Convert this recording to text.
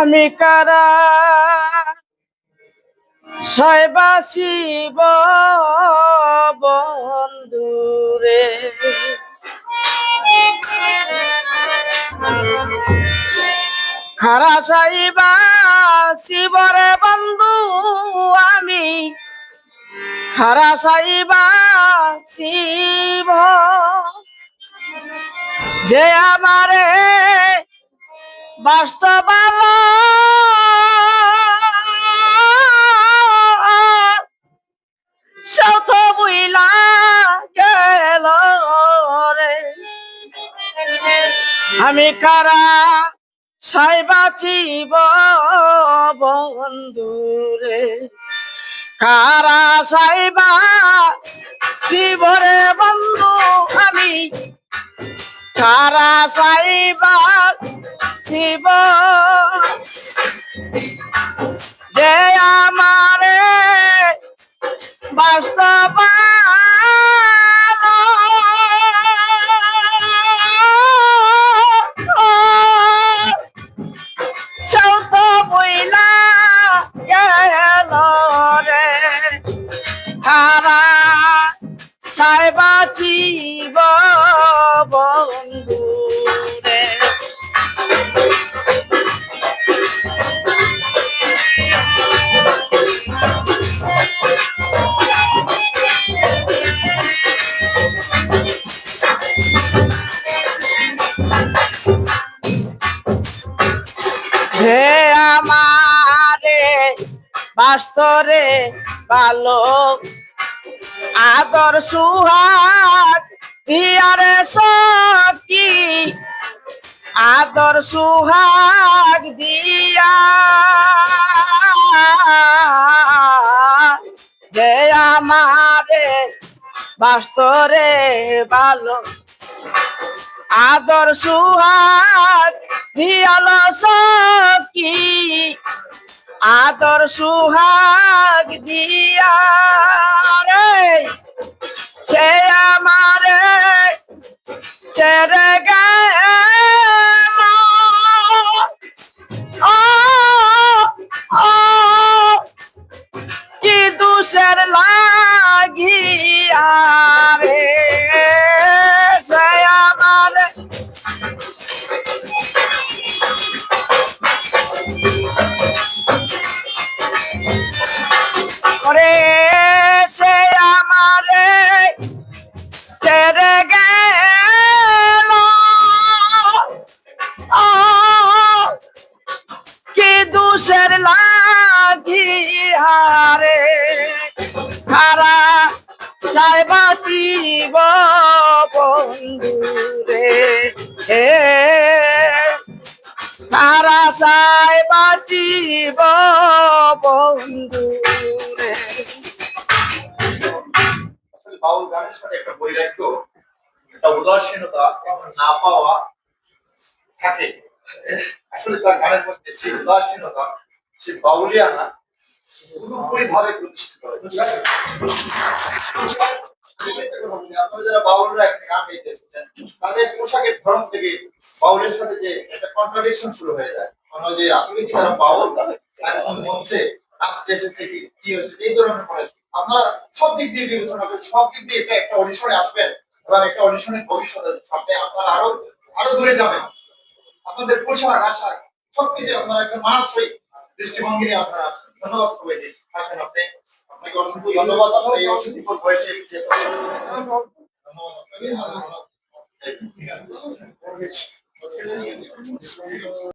আমি কারা? সাইবাসিব বন্ধুরে। খারা সাইবা শিবরে বন্ধু আমি। খারা সাইবা শিব। যে আমারে গেল রে। আমি কারা সাই বাঁচিব বন্ধুরে কারা সাইবা শিবরে বন্ধু আমি? কারা সাইবা শিব যে আমারে বাস্তব বইলা গেল রে। হে আমারে, বাস্তরে ভালো। আদর, সুহাগ দিয়ারে সকি আদর, সুহাগ দিয়া। যে আমারে, বাস্তরে ভালো। আদর সুহাগ দিয়াল সকি আদর সুহাগ দিয়া রে সে আমারে চেরে গেল। খারা চাই বাঁচিব বন্ধু রে হে, তারা চাই বাঁচিব বন্ধু রে আসলে বাউল গানের সাথে একটা বৈরাগ্য, একটা উদাসীনতা না পাওয়া থাকে। আসলে তার গানের মধ্যে সেই উদাসীনতা সেই বাউলিয়ানা পুরোপুরি ভাবে প্রতিষ্ঠিত আপনারা সব দিক দিয়ে বিবেচনা করেন, সব দিক দিয়ে এটা একটা অডিশনে আসবেন এবং একটা অডিশনের ভবিষ্যতের সামনে আপনারা আরও আরও দূরে যাবেন। আপনাদের পোশাক, আশাক সবকিছু আপনারা একটা মানানসই দৃষ্টিভঙ্গি নিয়ে আপনারা আসবেন। ধন্যবাদ সবাইকে। আসেন আপনি। আপনাকে অসংখ্য ধন্যবাদ। আপনার এই অসংখ্য বয়সে ধন্যবাদ আপনাকে। ঠিক আছে।